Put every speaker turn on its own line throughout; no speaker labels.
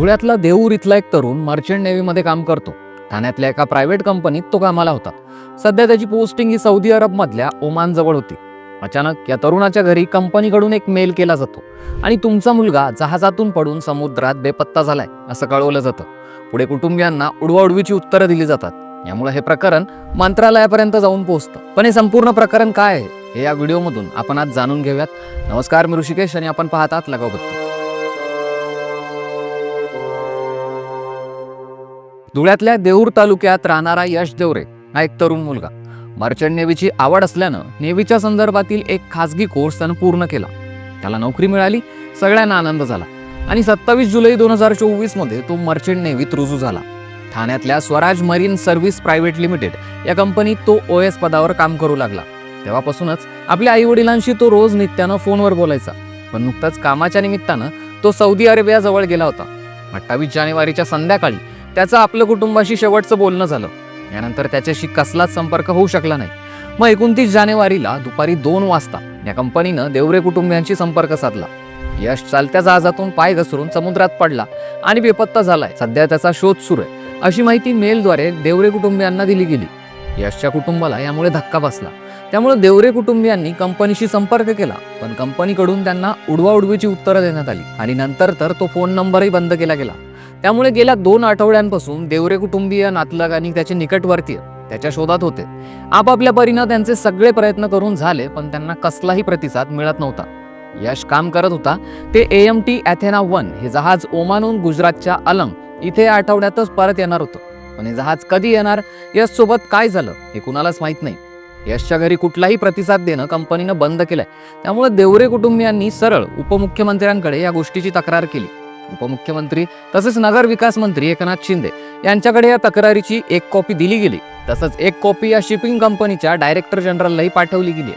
धुळ्यातला देऊर इथला एक तरुण मर्चंट नेव्हीमध्ये काम करतो. ठाण्यातल्या एका प्रायव्हेट कंपनीत तो कामाला होता. सध्या त्याची पोस्टिंग ही सौदी अरबमधल्या ओमान जवळ होती. अचानक या तरुणाच्या घरी कंपनीकडून एक मेल केला जातो. आणि तुमचा मुलगा जहाजातून पडून समुद्रात बेपत्ता झालाय असं कळवलं जातं. पुढे कुटुंबियांना उडवाउडवीची उत्तरं दिली जातात. यामुळे हे प्रकरण मंत्रालयापर्यंत जाऊन पोहोचतं. पण हे संपूर्ण प्रकरण काय आहे हे या व्हिडिओमधून आपण आज जाणून घेऊयात. नमस्कार मी ऋषिकेश आणि आपण पाहतात लगावबत्ती धुळ्यातल्या देऊर तालुक्यात राहणारा यश देवरे हा एक तरुण मुलगा. मर्चंट नेव्हीची आवड असल्यानं नेव्हीच्या संदर्भातील एक खासगी कोर्स त्यानं पूर्ण केला. त्याला नोकरी मिळाली सगळ्यांना आनंद झाला आणि सत्तावीस जुलै दोन हजार चोवीसमध्ये तो मर्चंट नेव्हीत रुजू झाला. ठाण्यातल्या Swaraj marine service private limited या कंपनीत तो ओ एस पदावर काम करू लागला. तेव्हापासूनच आपल्या आई वडिलांशी तो रोज नित्यानं फोनवर बोलायचा. पण नुकताच कामाच्या निमित्तानं तो सौदी अरेबियाजवळ गेला होता. अठ्ठावीस जानेवारीच्या संध्याकाळी त्याचं आपलं कुटुंबाशी शेवटचं बोलणं झालं. यानंतर त्याच्याशी कसलाच संपर्क होऊ शकला नाही. मग एकोणतीस जानेवारीला दुपारी दोन वाजता या कंपनीनं देवरे कुटुंबियांशी संपर्क साधला. यश चालत्या जहाजातून पाय घसरून समुद्रात पडला आणि बेपत्ता झालाय. सध्या त्याचा शोध सुरू आहे. अशी माहिती मेलद्वारे देवरे कुटुंबियांना दिली गेली. यशच्या कुटुंबाला यामुळे धक्का बसला. त्यामुळे देवरे कुटुंबियांनी कंपनीशी संपर्क केला पण कंपनीकडून त्यांना उडवाउडवीची उत्तरं देण्यात आली आणि नंतर तर तो फोन नंबरही बंद केला गेला. त्यामुळे गेल्या दोन आठवड्यांपासून देवरे कुटुंबीय नातलग आणि त्याचे निकटवर्तीय त्याच्या शोधात होते. आपापल्या परीनं त्यांचे सगळे प्रयत्न करून झाले पण त्यांना कसलाही प्रतिसाद मिळत नव्हता. यश काम करत होता ते A M T Athena one हे जहाज ओमानून गुजरातच्या अलंग इथे या आठवड्यातच परत येणार होतं. पण हे जहाज कधी येणार यश सोबत काय झालं हे कुणालाच माहीत नाही. यशच्या घरी कुठलाही प्रतिसाद देणं कंपनीनं बंद केलंय. त्यामुळे देवरे कुटुंबियांनी सरळ उपमुख्यमंत्र्यांकडे या गोष्टीची तक्रार केली. उपमुख्यमंत्री तसेच नगर विकास मंत्री एकनाथ शिंदे यांच्याकडे या तक्रारीची एक कॉपी दिली गेली. तसंच एक कॉपी या शिपिंग कंपनीच्या डायरेक्टर जनरललाही पाठवली गेली.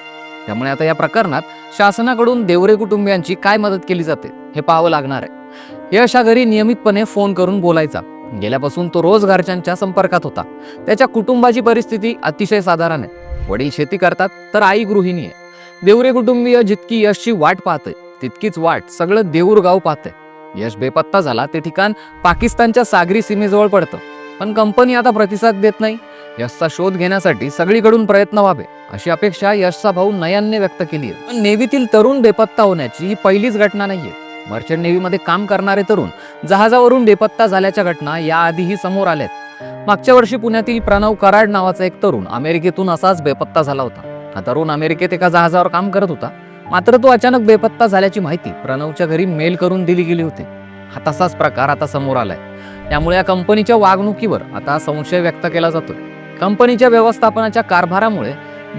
त्यामुळे आता या प्रकरणात शासनाकडून देवरे कुटुंबियांची काय मदत केली जाते हे पाहावं लागणार आहे. यश घरी नियमितपणे फोन करून बोलायचा. गेल्यापासून तो रोज घरच्यांच्या संपर्कात होता. त्याच्या कुटुंबाची परिस्थिती अतिशय साधारण आहे. वडील शेती करतात तर आई गृहिणी आहे. देवरे कुटुंबीय जितकी यशची वाट पाहते तितकीच वाट सगळं देऊर गाव पाहते. यश बेपत्ता झाला ते ठिकाण पाकिस्तानच्या सागरी सीमेजवळ पडतं. पण कंपनी आता प्रतिसाद देत नाही. यशचा शोध घेण्यासाठी सगळीकडून प्रयत्न व्हावे अशी अपेक्षा यशचा भाऊ नयनने व्यक्त केली आहे. पण नेव्हीतील तरुण बेपत्ता होण्याची ही पहिलीच घटना नाहीये. मर्चंट नेव्हीमध्ये काम करणारे तरुण जहाजावरून बेपत्ता झाल्याच्या घटना याआधीही समोर आल्यात मागच्या वर्षी पुण्यातील प्रणव कराड नावाचा एक तरुण अमेरिकेतून असाच बेपत्ता झाला होता. हा तरुण अमेरिकेत एका जहाजावर काम करत होता. मात्र तो अचानक बेपत्ता झाल्याची माहिती प्रणवच्या घरी मेल करून दिली गेली होती. हा तसाच प्रकार आता समोर आलाय. त्यामुळे या कंपनीच्या वागणुकीवर आता संशय व्यक्त केला जातोय. कंपनीच्या व्यवस्थापनाच्या कारभारामुळे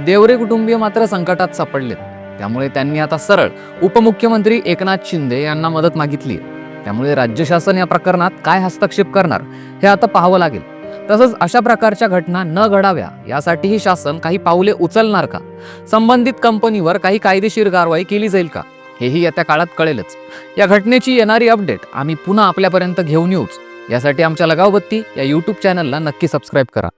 देवरे कुटुंबीय मात्र संकटात सापडलेत. त्यामुळे त्यांनी आता सरळ उपमुख्यमंत्री एकनाथ शिंदे यांना मदत मागितली त्यामुळे राज्य शासन या प्रकरणात काय हस्तक्षेप करणार हे आता पाहावं लागेल. तसंच अशा प्रकारच्या घटना न घडाव्या यासाठीही शासन काही पावले उचलणार का? संबंधित कंपनीवर काही कायदेशीर कारवाई केली जाईल का? हेही येत्या काळात कळेलच. या घटनेची येणारी अपडेट आम्ही पुन्हा आपल्यापर्यंत घेऊन येऊच. यासाठी आमच्या लगावबत्ती या यूट्यूब चॅनलला नक्की सबस्क्राईब करा.